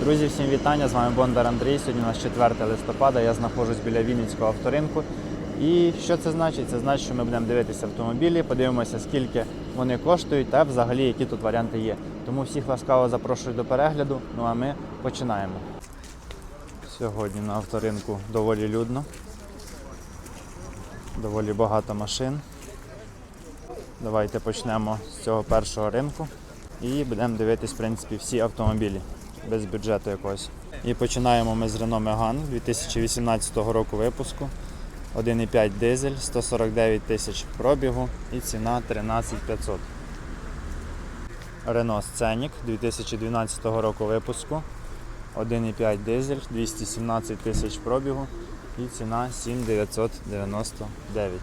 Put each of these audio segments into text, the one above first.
Друзі, всім вітання! З вами Бондар Андрій. Сьогодні у нас 4 листопада. Я знаходжусь біля Вінницького авторинку. І що це значить? Це значить, що ми будемо дивитися автомобілі, подивимося, скільки вони коштують та взагалі які тут варіанти є. Тому всіх ласкаво запрошую до перегляду. Ну а ми починаємо. Сьогодні на авторинку доволі людно. Доволі багато машин. Давайте почнемо з цього першого ринку і будемо дивитись, в принципі, всі автомобілі без бюджету якогось. І починаємо ми з Renault Megane 2018 року випуску. 1,5 дизель, 149 тисяч пробігу і ціна 13 500. Renault Scenic 2012 року випуску. 1,5 дизель, 217 тисяч пробігу і ціна 7999.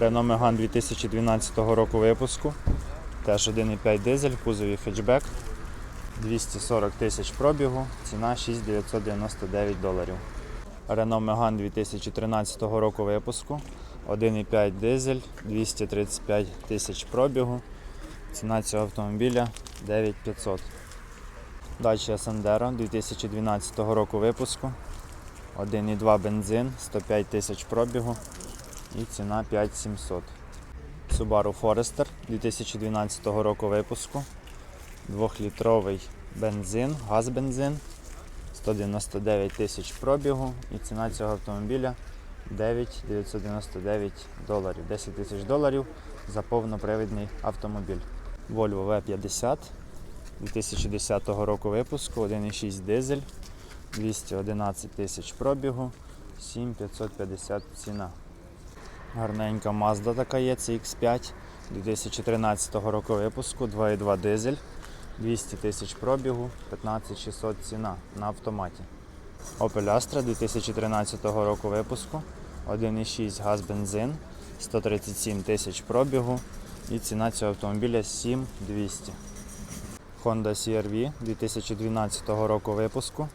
Renault Megane 2012 року випуску. Теж 1,5 дизель, кузові хетчбек. 240 тисяч пробігу, ціна 6999 доларів. Renault Megane 2013 року випуску. 1,5 дизель, 235 тисяч пробігу. Ціна цього автомобіля 9500. Dacia Sandero 2012 року випуску. 1,2 бензин, 105 тисяч пробігу і ціна 5700. Subaru Forester 2012 року випуску. 2-літровий бензин, газ-бензин, 199 тисяч пробігу і ціна цього автомобіля 9 доларів. 10 тисяч доларів за повнопривідний автомобіль. Volvo V50 2010 року випуску, 1,6 дизель, 211 тисяч пробігу, 7550 ціна. Гарненька Mazda така є, CX5 2013 року випуску, 2,2 дизель, 200 тисяч пробігу, 15600 ціна на автоматі. Opel Astra 2013 року випуску, 1,6 газ бензин, 137 тисяч пробігу і ціна цього автомобіля 7200. Honda CR-V 2012 року випуску,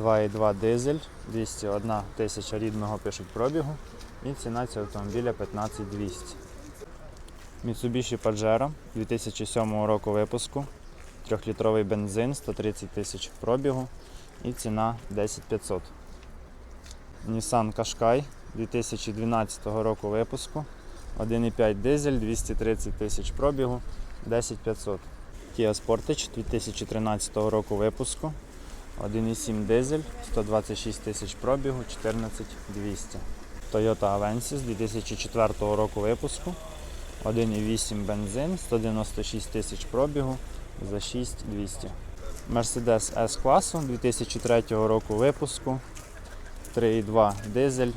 2,2 дизель, 201 тисяча рідного пишуть пробігу і ціна цього автомобіля 15200. Mitsubishi Pajero 2007 року випуску. 3-літровий бензин, 130 тисяч пробігу і ціна 10500. Nissan Qashqai 2012 року випуску. 1,5 дизель, 230 тисяч пробігу, 10500. Kia Sportage 2013 року випуску. 1,7 дизель, 126 тисяч пробігу, 14200. Toyota Avensis 2004 року випуску. 1,8 бензин, 196 тисяч пробігу за 6200. Mercedes S класу 2003 року випуску. 3,2 дизель,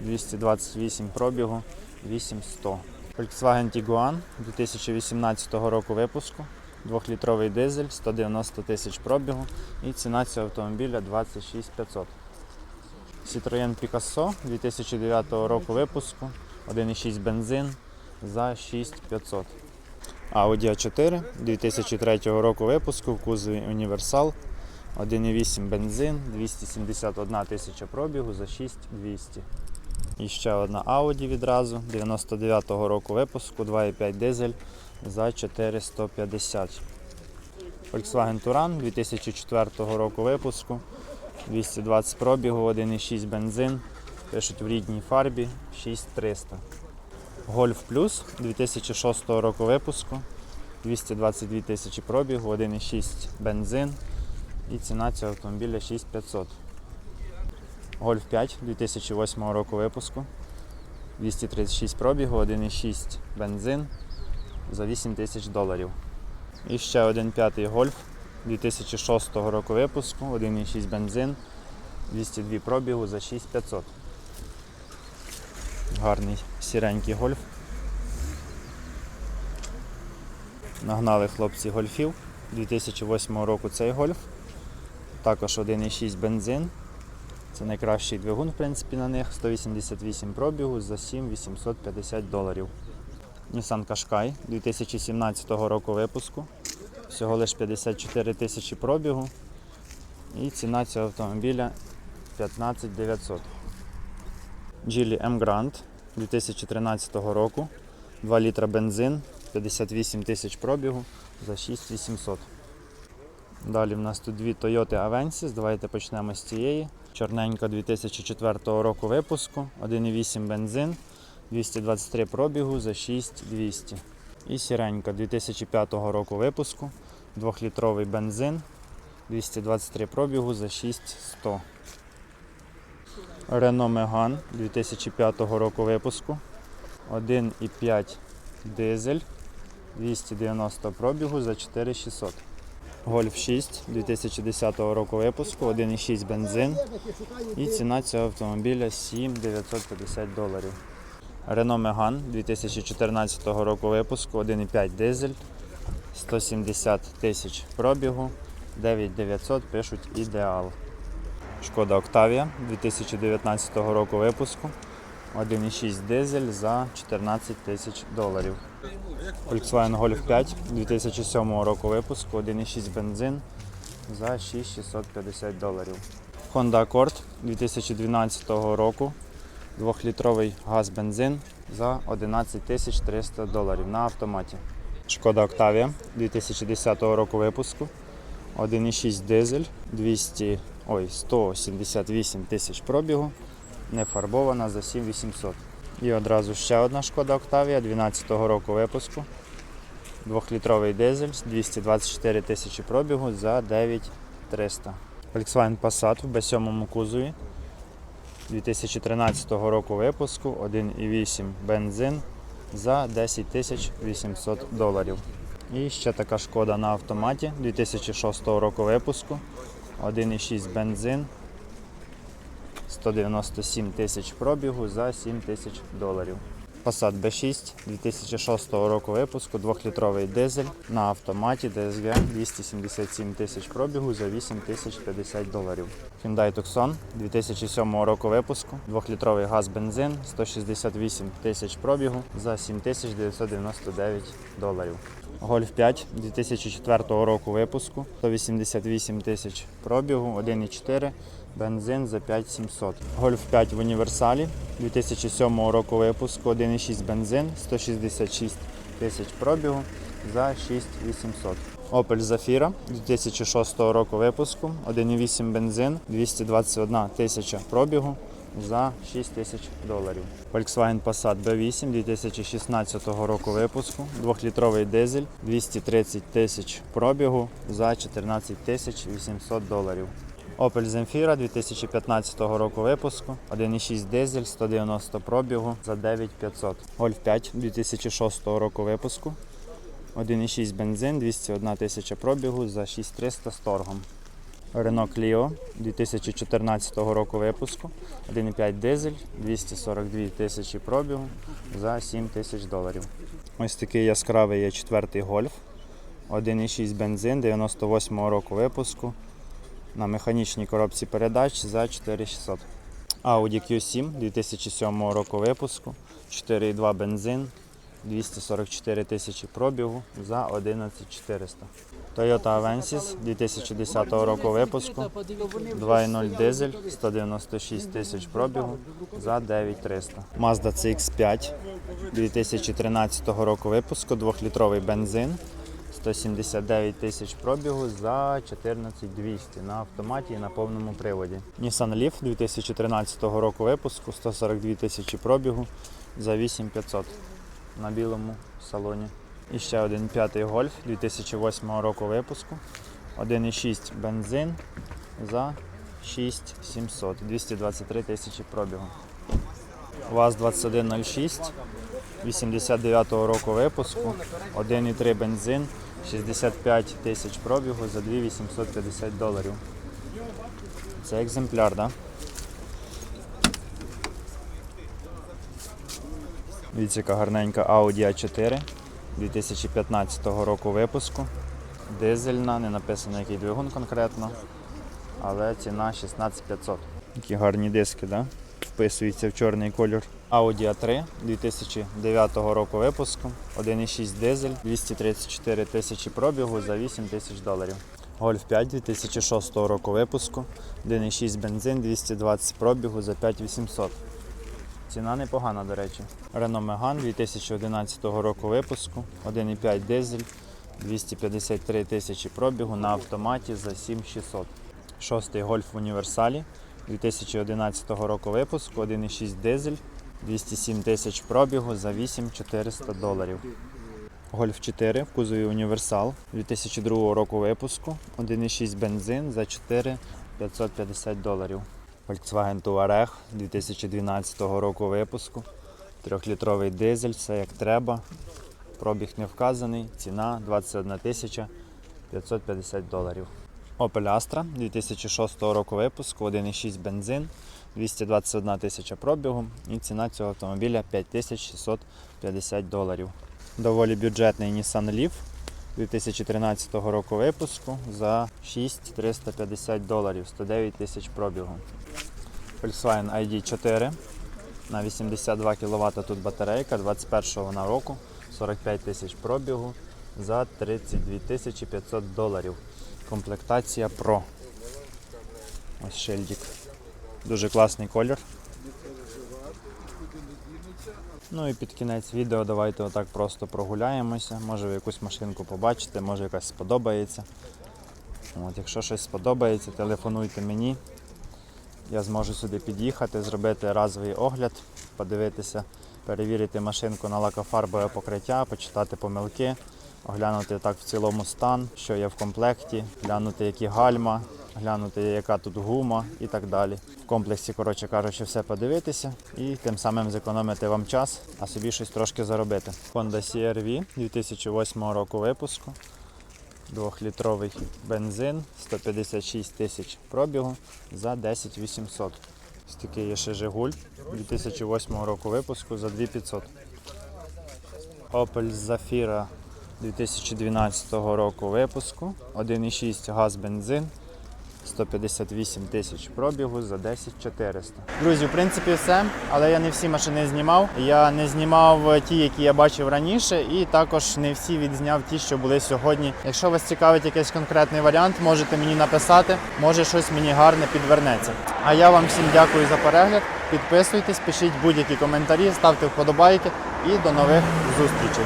228 пробігу, 8100. Volkswagen Tiguan 2018 року випуску. 2-літровий дизель, 190 тисяч пробігу і ціна цього автомобіля 26 500. Citroën Picasso 2009 року випуску, 1,6 бензин за 6500. Audi A4 2003 року випуску в кузові Універсал. 1,8 бензин, 271 тисяча пробігу за 6200. І ще одна Audi відразу 99-го року випуску, 2,5 дизель за 450. Volkswagen Touran 2004 року випуску. 220 пробігу, 1,6 бензин. Пишуть в рідній фарбі 6300. Golf Plus 2006 року випуску. 222 тисячі пробігу, 1,6 бензин. І ціна цього автомобіля 6500. Golf 5 2008 року випуску. 236 пробігу, 1,6 бензин за 8 тисяч доларів. І ще один п'ятий гольф 2006 року випуску, 1,6 бензин, 202 пробігу за 6500. Гарний сіренький гольф. Нагнали хлопці гольфів 2008 року цей гольф. Також 1,6 бензин. Це найкращий двигун, в принципі, на них. 188 пробігу за 7850 доларів. Nissan Qashqai 2017 року випуску. Всього лише 54 тисячі пробігу. І ціна цього автомобіля 15 900. Geely M Grand 2013 року. 2 літра бензин, 58 тисяч пробігу за 6800. Далі в нас тут дві Toyota Avensis. Давайте почнемо з цієї. Чорненька 2004 року випуску, 1,8 бензин, 223 пробігу за 6200. І сіренька 2005 року випуску, 2-літровий бензин, 223 пробігу за 6100. Renault Megane 2005 року випуску, 1,5 дизель, 290 пробігу за 4600. Golf 6 2010 року випуску, 1,6 бензин. І ціна цього автомобіля 7950 доларів. Renault Megane 2014 року випуску, 1,5 дизель, 170 тисяч пробігу, 9900 пишуть ідеал. Шкода Octavia 2019 року випуску, 1,6 дизель за 14 тисяч доларів. Volkswagen Golf 5 2007 року випуску, 1,6 бензин за 6650 доларів. Honda Accord 2012 року, 2-літровий газ-бензин за 11 300 доларів на автоматі. Шкода Octavia 2010 року випуску, 1,6 дизель, 200, ой, 178 тисяч пробігу, не фарбована за 7800. І одразу ще одна шкода Octavia 12 року випуску. 2-літровий дизель, 224 тисячі пробігу за 9300. Volkswagen Passat в B7 кузові 2013 року випуску, 1,8 бензин за 10 тисяч 800 доларів. І ще така шкода на автоматі. 2006 року випуску, 1,6 бензин. 197 тисяч пробігу за 7 тисяч доларів. Passat B6 2006 року випуску, 2-літровий дизель на автоматі DSG 277 тисяч пробігу за 8 тисяч 50 доларів. Hyundai Tucson 2007 року випуску, 2-літровий газ-бензин 168 тисяч пробігу за 7 тисяч 999 доларів. Golf 5 2004 року випуску, 188 тисяч пробігу, 1,4 бензин за 5700. Golf 5 в універсалі 2007 року випуску, 1,6 бензин, 166 тисяч пробігу за 6800. Opel Zafira 2006 року випуску, 1,8 бензин, 221 тисяча пробігу за 6 тисяч доларів. Volkswagen Passat B8 2016 року випуску, 2-літровий дизель, 230 тисяч пробігу за 14 тисяч 800 доларів. Opel Zemfira 2015 року випуску, 1,6 дизель, 190 пробігу за 9500. Golf 5 2006 року випуску, 1,6 бензин, 201 тисяча пробігу за 6300 з торгом. Renault Clio 2014 року випуску, 1,5 дизель, 242 тисячі пробігу за 7 тисяч доларів. Ось такий яскравий є четвертий гольф, 1,6 бензин 98 року випуску на механічній коробці передач за 4600. Audi Q7 2007 року випуску, 4,2 бензин, 244 тисячі пробігу за 11400. Toyota Avensis 2010 року випуску, 2.0 дизель, 196 тисяч пробігу за 9300. Mazda CX5 2013 року випуску, 2-літровий бензин, 179 тисяч пробігу за 14200 на автоматі і на повному приводі. Nissan Leaf 2013 року випуску, 142 тисячі пробігу за 8500 на білому салоні. І ще один п'ятий гольф 2008 року випуску. 1,6 бензин за 6700, 223 тисячі пробігу. ВАЗ-2106 89 року випуску, 1,3 бензин, 65 тисяч пробігу за 2850 доларів. Це екземпляр, так? Да? Дивіться, яка гарненька Audi A4 2015 року випуску. Дизельна, не написано який двигун конкретно, але ціна 16500. Такі гарні диски, да? вписуються в чорний кольор. Audi A3 2009 року випуску, 1,6 дизель, 234 тисячі пробігу за 8 тисяч доларів. Golf 5 2006 року випуску, 1,6 бензин, 220 пробігу за 5800. Ціна непогана, до речі. Renault Megane 2011 року випуску, 1,5 дизель, 253 тисячі пробігу на автоматі за 7600. Шостий гольф в універсалі 2011 року випуску, 1,6 дизель, 207 тисяч пробігу за 8400 доларів. Гольф 4 в кузові універсал 2002 року випуску, 1,6 бензин за 4550 доларів. Volkswagen Touareg 2012 року випуску, 3-літровий дизель, все як треба. Пробіг не вказаний, ціна 21 тисяча 550 доларів. Opel Astra 2006 року випуску, 1,6 бензин, 221 тисяча пробігу і ціна цього автомобіля 5650 доларів. Доволі бюджетний Nissan Leaf 2013 року випуску за 6350 доларів, 109 тисяч пробігу. Volkswagen ID4 на 82 кВт тут батарейка, 21 вона року, 45 тисяч пробігу за 32 тисячі 500 доларів. Комплектація Pro. Ось шильдик. Дуже класний колір. Ну і під кінець відео давайте отак просто прогуляємося. Може ви якусь машинку побачите, може якась сподобається. От, якщо щось сподобається, телефонуйте мені. Я зможу сюди під'їхати, зробити разовий огляд, подивитися, перевірити машинку на лакофарбове покриття, почитати помилки, оглянути так в цілому стан, що є в комплекті, глянути, які гальма, глянути, яка тут гума і так далі. В комплексі, коротше кажучи, все подивитися і тим самим зекономити вам час, а собі щось трошки заробити. Honda CR-V 2008 року випуску. Двохлітровий бензин, 156 тисяч пробігу за 10 800. Ось такий є ще Жигуль 2008 року випуску за 2500. Opel Zafira 2012 року випуску. 1,6 газ бензин. 158 тисяч пробігу за 10 400. Друзі, в принципі, все. Але я не всі машини знімав. Я не знімав ті, які я бачив раніше, і також не всі відзняв ті, що були сьогодні. Якщо вас цікавить якийсь конкретний варіант, можете мені написати. Може щось мені гарне підвернеться. А я вам всім дякую за перегляд. Підписуйтесь, пишіть будь-які коментарі, ставте вподобайки і до нових зустрічей.